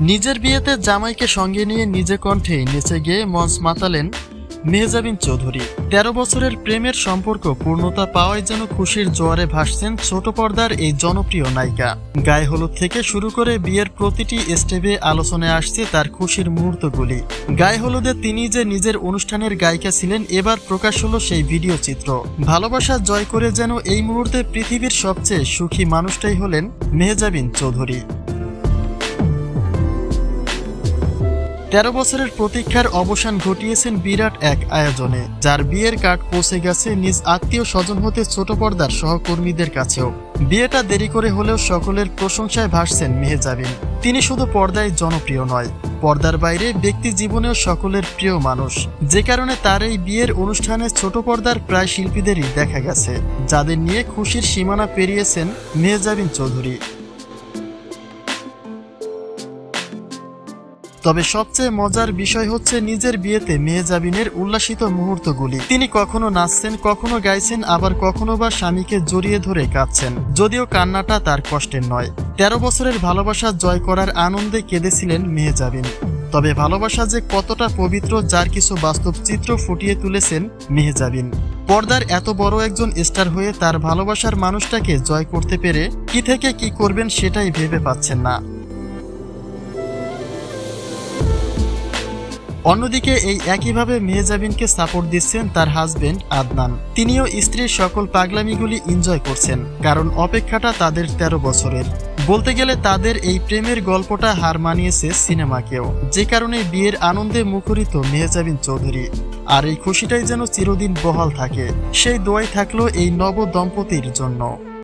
নিজের বিয়েতে জামাইকে সঙ্গে নিয়ে নিজে কণ্ঠে নেচে গিয়ে মঞ্চ মাতালেন মেহজাবিন চৌধুরী। তেরো বছরের প্রেমের সম্পর্ক পূর্ণতা পাওয়ায় যেন খুশির জোয়ারে ভাসছেন ছোট পর্দার এই জনপ্রিয় নায়িকা। গায়ে হলুদ থেকে শুরু করে বিয়ের প্রতিটি স্টেপে আলোচনায় আসছে তার খুশির মুহূর্তগুলি। গায়ে হলুদে তিনি যে নিজের অনুষ্ঠানের গায়িকা ছিলেন, এবার প্রকাশ হলো সেই ভিডিও চিত্র। ভালোবাসা জয় করে যেন এই মুহূর্তে পৃথিবীর সবচেয়ে সুখী মানুষটাই হলেন মেহজাবিন চৌধুরী। তেরো বছরের প্রতীক্ষার অবসান ঘটিয়েছেন বিরাট এক আয়োজনে, যার বিয়ের কার্ড পৌঁছে গেছে নিজ আত্মীয় স্বজন হতে ছোট পর্দার সহকর্মীদের কাছেও। বিয়েটা দেরি করে হলেও সকলের প্রশংসায় ভাসছেন মেহেজাবিন। তিনি শুধু পর্দায় জনপ্রিয় নয়, পর্দার বাইরে ব্যক্তি জীবনেও সকলের প্রিয় মানুষ। যে কারণে তার এই বিয়ের অনুষ্ঠানে ছোট পর্দার প্রায় শিল্পীদেরই দেখা গেছে, যাদের নিয়ে খুশির সীমানা পেরিয়েছেন মেহজাবিন চৌধুরী। তবে সবচেয়ে মজার বিষয় হচ্ছে নিজের বিয়েতে মেহজাবিনের উল্লাসিত মুহূর্তগুলি। তিনি কখনো নাচছেন, কখনো গাইছেন, আবার কখনো বা স্বামীকে জড়িয়ে ধরে কাঁদছেন। যদিও কান্নাটা তার কষ্টের নয়। তেরো বছরের ভালোবাসা জয় করার আনন্দে কেঁদেছিলেন মেহজাবিন তবে ভালোবাসা যে কতটা পবিত্র, যার কিছু বাস্তব চিত্র ফুটিয়ে তুলেছেন মেহজাবিন পর্দার এত বড় একজন স্টার হয়ে তার ভালোবাসার মানুষটাকে জয় করতে পেরে কি থেকে কি করবেন সেটাই ভেবে পাচ্ছেন না। অন্যদিকে এই একইভাবে মেহজাবিনকে সাপোর্ট দিচ্ছেন তার হাজবেন্ড আদনান। তিনিও স্ত্রীর সকল পাগলামিগুলি এনজয় করছেন, কারণ অপেক্ষাটা তাদের ১৩ বছরের। বলতে গেলে তাদের এই প্রেমের গল্পটা হার মানিয়েছে সিনেমাকেও, যে কারণে বিয়ের আনন্দে মুখরিত মেহজাবিন চৌধুরী। আর এই খুশিটাই যেন চিরদিন বহাল থাকে, সেই দোয়াই থাকল এই নব দম্পতির জন্য।